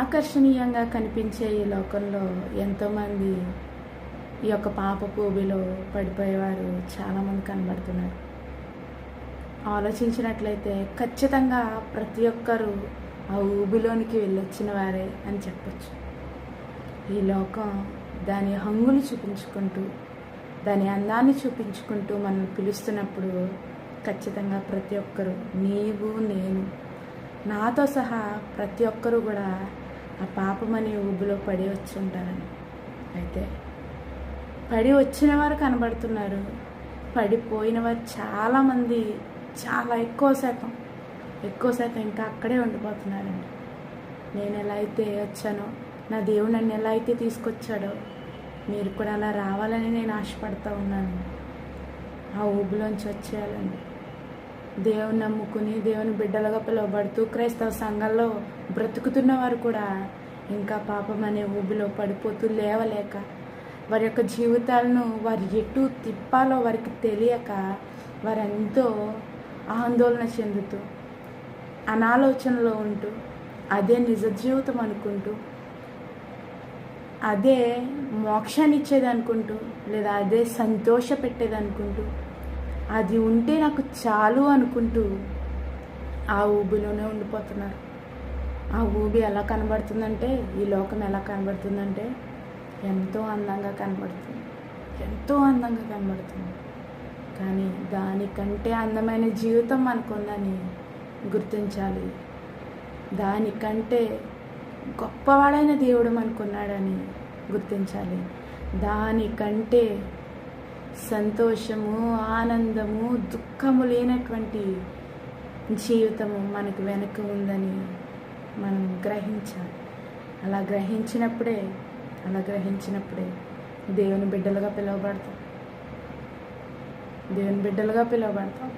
ఆకర్షణీయంగా కనిపించే ఈ లోకంలో ఎంతోమంది ఈ యొక్క పాప ఊబిలో పడిపోయేవారు చాలామంది కనబడుతున్నారు. ఆలోచించినట్లయితే ఖచ్చితంగా ప్రతి ఒక్కరూ ఆ ఊబిలోనికి వెళ్ళొచ్చిన వారే అని చెప్పచ్చు. ఈ లోకం దాని హంగులు చూపించుకుంటూ దాని అందాన్ని చూపించుకుంటూ మనం పిలుస్తున్నప్పుడు ఖచ్చితంగా ప్రతి ఒక్కరు నీవు నేను నాతో సహా ప్రతి ఒక్కరూ కూడా ఆ పాపం అనే ఊబిలో పడి వచ్చి ఉంటారని. అయితే పడి వచ్చిన వారు కనబడుతున్నారు. పడిపోయిన వారు చాలామంది చాలా ఎక్కువ శాతం ఎక్కువ శాతం ఇంకా అక్కడే ఉండిపోతున్నారండి. నేను ఎలా అయితే వచ్చానో నా దేవుడు నన్ను ఎలా అయితే తీసుకొచ్చాడో మీరు కూడా అలా రావాలని నేను ఆశపడతా ఉన్నాను ఆ ఊబిలోంచి వచ్చేయాలండి. దేవుని నమ్ముకుని దేవుని బిడ్డలుగా పిలువబడుతూ క్రైస్తవ సంఘంలో బ్రతుకుతున్న వారు కూడా ఇంకా పాపం అనే ఊబిలో పడిపోతూ లేవలేక వారి యొక్క జీవితాలను వారు ఎటు తిప్పాలో వారికి తెలియక వారు ఎంతో ఆందోళన చెందుతూ అనాలోచనలో ఉంటూ అదే నిజ జీవితం అనుకుంటూ అదే మోక్షాన్ని ఇచ్చేది అనుకుంటూ లేదా అదే సంతోష పెట్టేది అనుకుంటూ అది ఉంటే నాకు చాలు అనుకుంటూ ఆ ఊబిలోనే ఉండిపోతున్నారు. ఆ ఊబి ఎలా కనబడుతుందంటే ఈ లోకం ఎలా కనబడుతుందంటే ఎంతో అందంగా కనబడుతుంది. ఎంతో అందంగా కనబడుతుంది. కానీ దానికంటే అందమైన జీవితం మనకుందని గుర్తించాలి. దానికంటే గొప్పవాడైన దేవుడు మనకున్నాడని గుర్తించాలి. దానికంటే సంతోషము ఆనందము దుఃఖము లేనటువంటి జీవితము మనకు వెనక ఉందని మనం గ్రహించాలి. అలా గ్రహించినప్పుడే అలా గ్రహించినప్పుడే దేవుని బిడ్డలుగా పిలువబడతాం. దేవుని బిడ్డలుగా పిలువబడతాం.